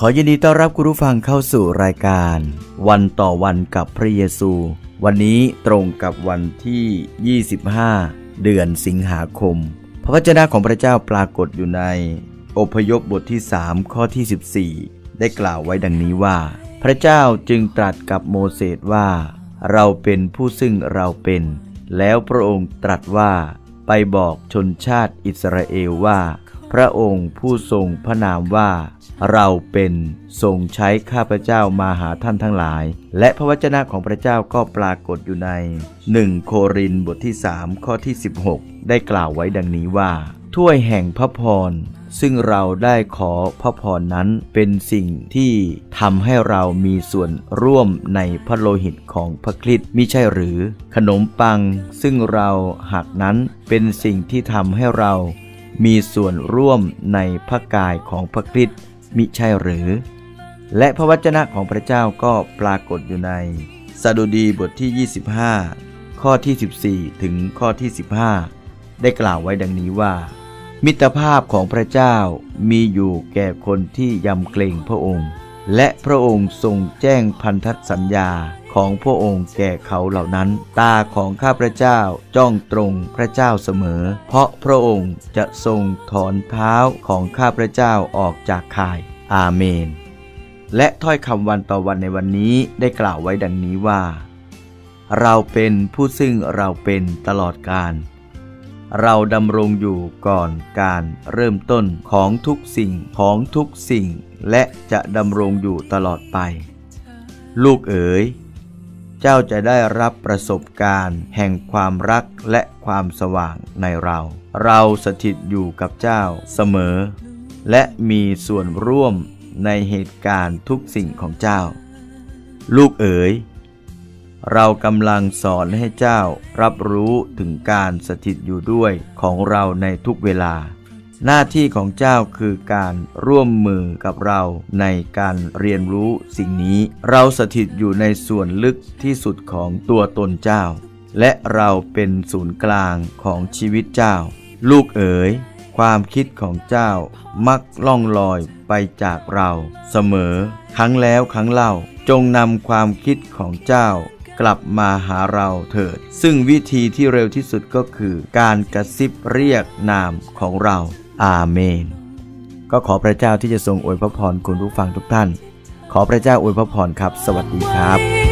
ขอยินดีต้อนรับคุณผู้ฟังเข้าสู่รายการ วันต่อวันกับพระเยซู วันนี้ตรงกับวันที่ 25 เดือนสิงหาคม พระวจนะของพระเจ้าปรากฏอยู่ใน อพยพบทที่ 3 ข้อที่ 14 ได้กล่าวไว้ดังนี้ว่า พระเจ้าจึงตรัสกับโมเสสว่า เราเป็นผู้ซึ่งเราเป็น แล้วพระองค์ตรัสว่า ไปบอกชนชาติอิสราเอลว่า พระองค์ผู้ทรงพระนามว่า เราเป็นทรงใช้ข้าพเจ้ามาหาท่านทั้งหลาย และพระวจนะของพระเจ้าก็ปรากฏอยู่ใน 1 โครินบทที่ 3 ข้อที่ 16 ได้กล่าวไว้ดังนี้ว่า ถ้วยแห่งพระพรซึ่งเราได้ขอพระพรนั้นเป็นสิ่งที่ทำให้เรามีส่วนร่วมในพระโลหิตของพระคริสต์มิใช่หรือ ขนมปังซึ่งเราหักนั้นเป็นสิ่งที่ทำให้เรา มีส่วนร่วมในพระกายของพระคริสต์มิใช่หรือ และพระวจนะของพระเจ้าก็ปรากฏอยู่ในสดุดีบทที่ 25 ข้อที่ 14 ถึงข้อที่ 15 ได้กล่าวไว้ดังนี้ว่า มิตรภาพของพระเจ้ามีอยู่แก่คนที่ยำเกรงพระองค์ และพระองค์ทรงแจ้งพันธสัญญาของพระองค์แก่เขาเหล่านั้น ตาของข้าพระเจ้าจ้องตรงพระเจ้าเสมอ เพราะพระองค์จะทรงถอนเท้าของข้าพระเจ้าออกจากข่าย อาเมน และถ้อยคำวันต่อวันในวันนี้ได้กล่าวไว้ดังนี้ว่า เราเป็นผู้ซึ่งเราเป็นตลอดกาล เราดำรงอยู่ก่อนการเริ่มต้นของทุกสิ่งของทุกสิ่ง และจะดำรงอยู่ตลอดไป ลูกเอ๋ย เจ้าจะได้รับประสบการณ์แห่งความรักและความสว่างในเรา เราสถิตอยู่กับเจ้าเสมอ และมีส่วนร่วมในเหตุการณ์ทุกสิ่งของเจ้า ลูกเอ๋ย เรากำลังสอนให้เจ้ารับรู้ถึงการสถิตอยู่ด้วยของเราในทุกเวลา หน้าที่ของเจ้าคือการร่วมมือกับเราในการเรียนรู้สิ่งนี้ เราสถิตอยู่ในส่วนลึกที่สุดของตัวตนเจ้า และเราเป็นศูนย์กลางของชีวิตเจ้า ลูกเอ๋ยความคิดของเจ้ามักล่องลอยไปจากเรา เสมอ ครั้งแล้วครั้งเล่าจงนำความคิดของเจ้า กลับมาหาเราเถิด ซึ่งวิธีที่เร็วที่สุดก็คือ การกระซิบเรียกนามของเราอาเมน ก็ขอพระเจ้าที่จะทรงอวยพระพรคุณผู้ฟังทุกท่าน ขอพระเจ้าอวยพระพรครับ สวัสดีครับ